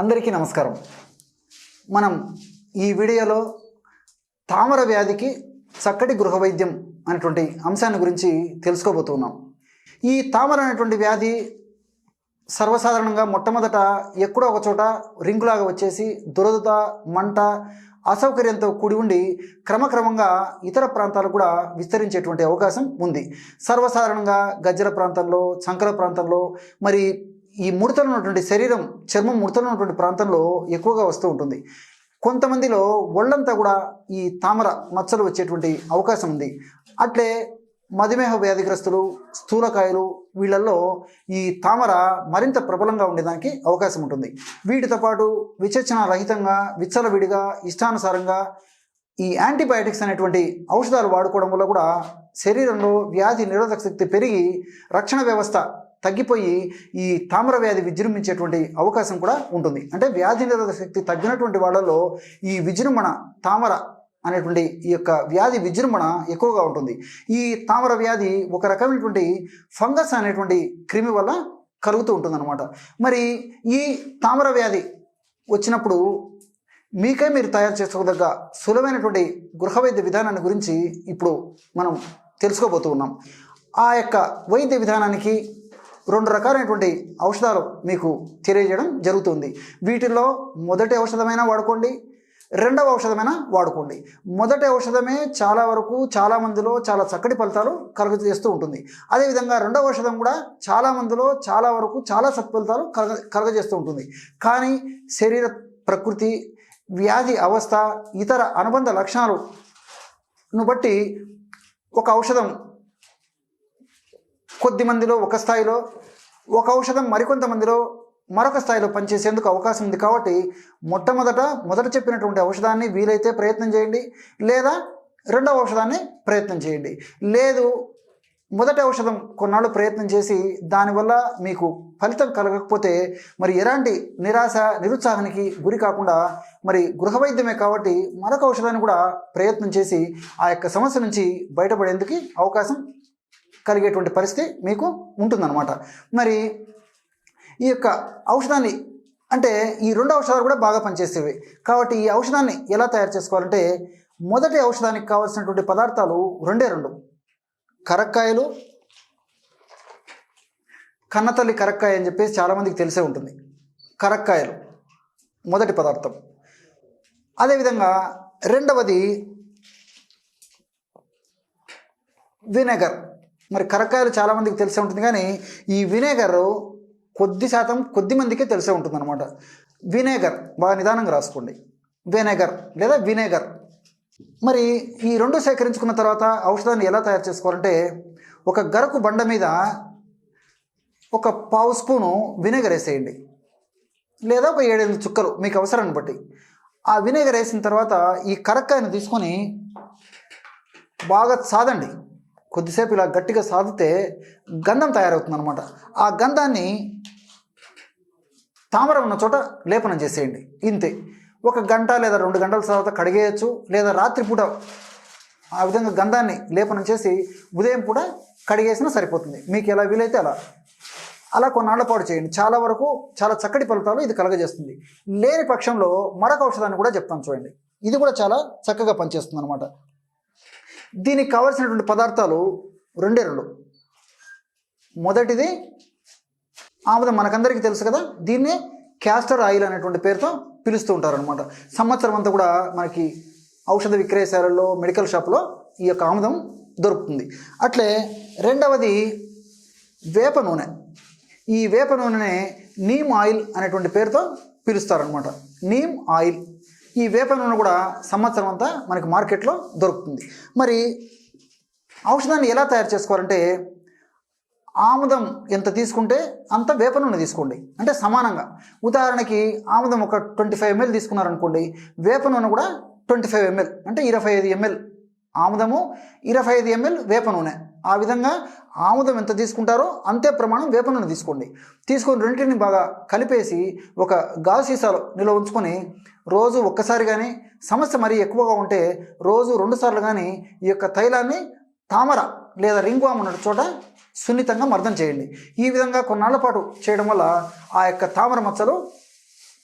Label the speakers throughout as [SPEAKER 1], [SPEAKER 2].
[SPEAKER 1] అందరికీ నమస్కారం. మనం ఈ వీడియోలో తామర వ్యాధికి చక్కటి గృహ వైద్యం అనేటువంటి అంశాన్ని గురించి తెలుసుకోబోతున్నాం. ఈ తామర అనేటువంటి వ్యాధి సర్వసాధారణంగా మొట్టమొదట ఎక్కడో ఒక చోట రింగులాగా వచ్చేసి దురదత మంట అసౌకర్యంతో కూడి ఉండి క్రమక్రమంగా ఇతర ప్రాంతాలు కూడా విస్తరించేటువంటి అవకాశం ఉంది. సర్వసాధారణంగా గజ్జల ప్రాంతంలో చంకల ప్రాంతంలో మరి ఈ ముడతలు ఉన్నటువంటి శరీరం చర్మం ముడతలు ఉన్నటువంటి ప్రాంతంలో ఎక్కువగా వస్తూ ఉంటుంది. కొంతమందిలో ఒళ్ళంతా కూడా ఈ తామర మచ్చలు వచ్చేటువంటి అవకాశం ఉంది. అట్లే మధుమేహ వ్యాధిగ్రస్తులు స్థూలకాయలు వీళ్ళల్లో ఈ తామర మరింత ప్రబలంగా ఉండేదానికి అవకాశం ఉంటుంది. వీటితో పాటు విచక్షణ రహితంగా విచ్చలవిడిగా ఇష్టానుసారంగా ఈ యాంటీబయాటిక్స్ అనేటువంటి ఔషధాలు వాడుకోవడం వల్ల కూడా శరీరంలో వ్యాధి నిరోధక శక్తి పెరిగి రక్షణ వ్యవస్థ తగ్గిపోయి ఈ తామర వ్యాధి విజృంభించేటువంటి అవకాశం కూడా ఉంటుంది. అంటే వ్యాధి నిరోధక శక్తి తగ్గినటువంటి వాళ్ళలో ఈ విజృంభణ తామర అనేటువంటి ఈ యొక్క వ్యాధి విజృంభణ ఎక్కువగా ఉంటుంది. ఈ తామర వ్యాధి ఒక రకమైనటువంటి ఫంగస్ అనేటువంటి క్రిమి వల్ల కలుగుతూ ఉంటుందన్నమాట. మరి ఈ తామర వ్యాధి వచ్చినప్పుడు మీకే మీరు తయారు చేసుకోదగ్గ సులభమైనటువంటి గృహ వైద్య విధానాన్ని గురించి ఇప్పుడు మనం తెలుసుకోబోతూ ఉన్నాం. ఆ యొక్క వైద్య విధానానికి రెండు రకాలైనటువంటి ఔషధాలు మీకు తెలియజేయడం జరుగుతుంది. వీటిల్లో మొదటి ఔషధమైనా వాడుకోండి రెండవ ఔషధమైనా వాడుకోండి. మొదటి ఔషధమే చాలా వరకు చాలా మందిలో చాలా చక్కటి ఫలితాలు కలుగజేస్తూ ఉంటుంది. అదేవిధంగా రెండవ ఔషధం కూడా చాలా మందిలో చాలా వరకు చాలా సత్ఫలితాలు కలగ కలుగజేస్తూ ఉంటుంది. కానీ శరీర ప్రకృతి వ్యాధి అవస్థ ఇతర అనుబంధ లక్షణాలను బట్టి ఒక ఔషధం కొద్ది మందిలో ఒక స్థాయిలో ఒక ఔషధం మరికొంతమందిలో మరొక స్థాయిలో పనిచేసేందుకు అవకాశం ఉంది కాబట్టి మొట్టమొదట మొదట చెప్పినటువంటి ఔషధాన్ని వీలైతే ప్రయత్నం చేయండి లేదా రెండవ ఔషధాన్ని ప్రయత్నం చేయండి. లేదు మొదటి ఔషధం కొన్నాళ్ళు ప్రయత్నం చేసి దానివల్ల మీకు ఫలితం కలగకపోతే మరి ఎలాంటి నిరాశ నిరుత్సాహానికి గురి కాకుండా మరి గృహ వైద్యమే కాబట్టి మరొక ఔషధాన్ని కూడా ప్రయత్నం చేసి ఆ యొక్క సమస్య నుంచి బయటపడేందుకు అవకాశం కలిగేటువంటి పరిస్థితి మీకు ఉంటుందన్నమాట. మరి ఈ యొక్క ఔషధాన్ని అంటే ఈ రెండు ఔషధాలు కూడా బాగా పనిచేసేవి. కాబట్టి ఈ ఔషధాన్ని ఎలా తయారు చేసుకోవాలంటే మొదటి ఔషధానికి కావాల్సినటువంటి పదార్థాలు రెండే రెండు. కరక్కాయలు కన్నతల్లి కరక్కాయ అని చెప్పేసి చాలామందికి తెలిసే ఉంటుంది. కరక్కాయలు మొదటి పదార్థం. అదేవిధంగా రెండవది వినెగర్. మరి కరక్కాయలు చాలామందికి తెలిసే ఉంటుంది కానీ ఈ వినేగర్ కొద్ది శాతం కొద్ది మందికే తెలిసే ఉంటుంది అనమాట వినేగర్ బాగా నిదానంగా రాసుకోండి. వినేగర్ లేదా వినేగర్. మరి ఈ రెండు సేకరించుకున్న తర్వాత ఔషధాన్ని ఎలా తయారు చేసుకోవాలంటే ఒక గరకు బండ మీద ఒక పావు స్పూను వినేగర్ వేసేయండి. లేదా ఒక ఏడెనిమిది చుక్కలు మీకు అవసరాన్ని బట్టి. ఆ వినేగర్ వేసిన తర్వాత ఈ కరక్కాయను తీసుకొని బాగా సాదండి. కొద్దిసేపు ఇలా గట్టిగా సాదితే గంధం తయారవుతుంది అనమాట ఆ గంధాన్ని తామర ఉన్న చోట లేపనం చేసేయండి. ఇంతే. ఒక గంట లేదా రెండు గంటల తర్వాత కడిగేయచ్చు లేదా రాత్రిపూట ఆ విధంగా గంధాన్ని లేపనం చేసి ఉదయం కూడా కడిగేసినా సరిపోతుంది. మీకు ఎలా వీలైతే అలా. అలా కొన్నాళ్ళ పాటు చేయండి. చాలా వరకు చాలా చక్కటి ఫలితాలు ఇది కలగజేస్తుంది. లేని పక్షంలో మరొక ఔషధాన్ని కూడా చెప్తాను చూడండి. ఇది కూడా చాలా చక్కగా పనిచేస్తుంది అనమాట దీనికి కావలసినటువంటి పదార్థాలు రెండే రెండు. మొదటిది ఆముదం మనకందరికీ తెలుసు కదా దీన్నే క్యాస్టర్ ఆయిల్ అనేటువంటి పేరుతో పిలుస్తూ ఉంటారనమాట సంవత్సరం అంతా కూడా మనకి ఔషధ విక్రయశాలలో మెడికల్ షాప్లో ఈ యొక్క ఆముదం దొరుకుతుంది. అట్లే రెండవది వేప నూనె. ఈ వేప నూనెనే నీమ్ ఆయిల్ అనేటువంటి పేరుతో పిలుస్తారనమాట నీమ్ ఆయిల్. ఈ వేప నూనె కూడా సంవత్సరం అంతా మనకి మార్కెట్లో దొరుకుతుంది. మరి ఔషధాన్ని ఎలా తయారు చేసుకోవాలంటే ఆముదం ఎంత తీసుకుంటే అంత వేప నూనె తీసుకోండి. అంటే సమానంగా. ఉదాహరణకి ఆముదం ఒక ట్వంటీ ఫైవ్ ఎంఎల్ తీసుకున్నారనుకోండి వేప నూనె కూడా ట్వంటీ ఫైవ్ ఎంఎల్ అంటే ఇరవై ఐదు ఎంఎల్ ఆముదము ఇరవై ఐదు ఎంఎల్ వేప నూనె. ఆ విధంగా ఆముదం ఎంత తీసుకుంటారో అంతే ప్రమాణం వేప తీసుకోండి. తీసుకొని రెండింటిని బాగా కలిపేసి ఒక గాజు సీసాలో నిల్వ ఉంచుకొని రోజు ఒక్కసారి కానీ సమస్య మరీ ఎక్కువగా ఉంటే రోజు రెండుసార్లు కానీ ఈ యొక్క తైలాన్ని తామర లేదా రింగ్వామ్ ఉన్న చోట సున్నితంగా మర్దం చేయండి. ఈ విధంగా కొన్నాళ్ళ పాటు చేయడం వల్ల ఆ యొక్క తామర మచ్చలు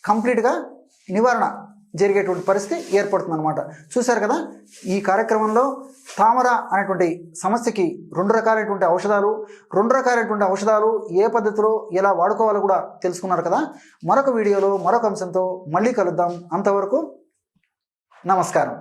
[SPEAKER 1] కంప్లీట్గా నివారణ జరిగేటువంటి పరిస్థితి ఏర్పడుతుంది అనమాట చూశారు కదా ఈ కార్యక్రమంలో తామర అనేటువంటి సమస్యకి రెండు రకాలైనటువంటి ఔషధాలు రెండు రకాలైనటువంటి ఔషధాలు ఏ పద్ధతిలో ఎలా వాడుకోవాలో కూడా తెలుసుకున్నారు కదా. మరొక వీడియోలో మరొక అంశంతో మళ్ళీ కలుద్దాం. అంతవరకు నమస్కారం.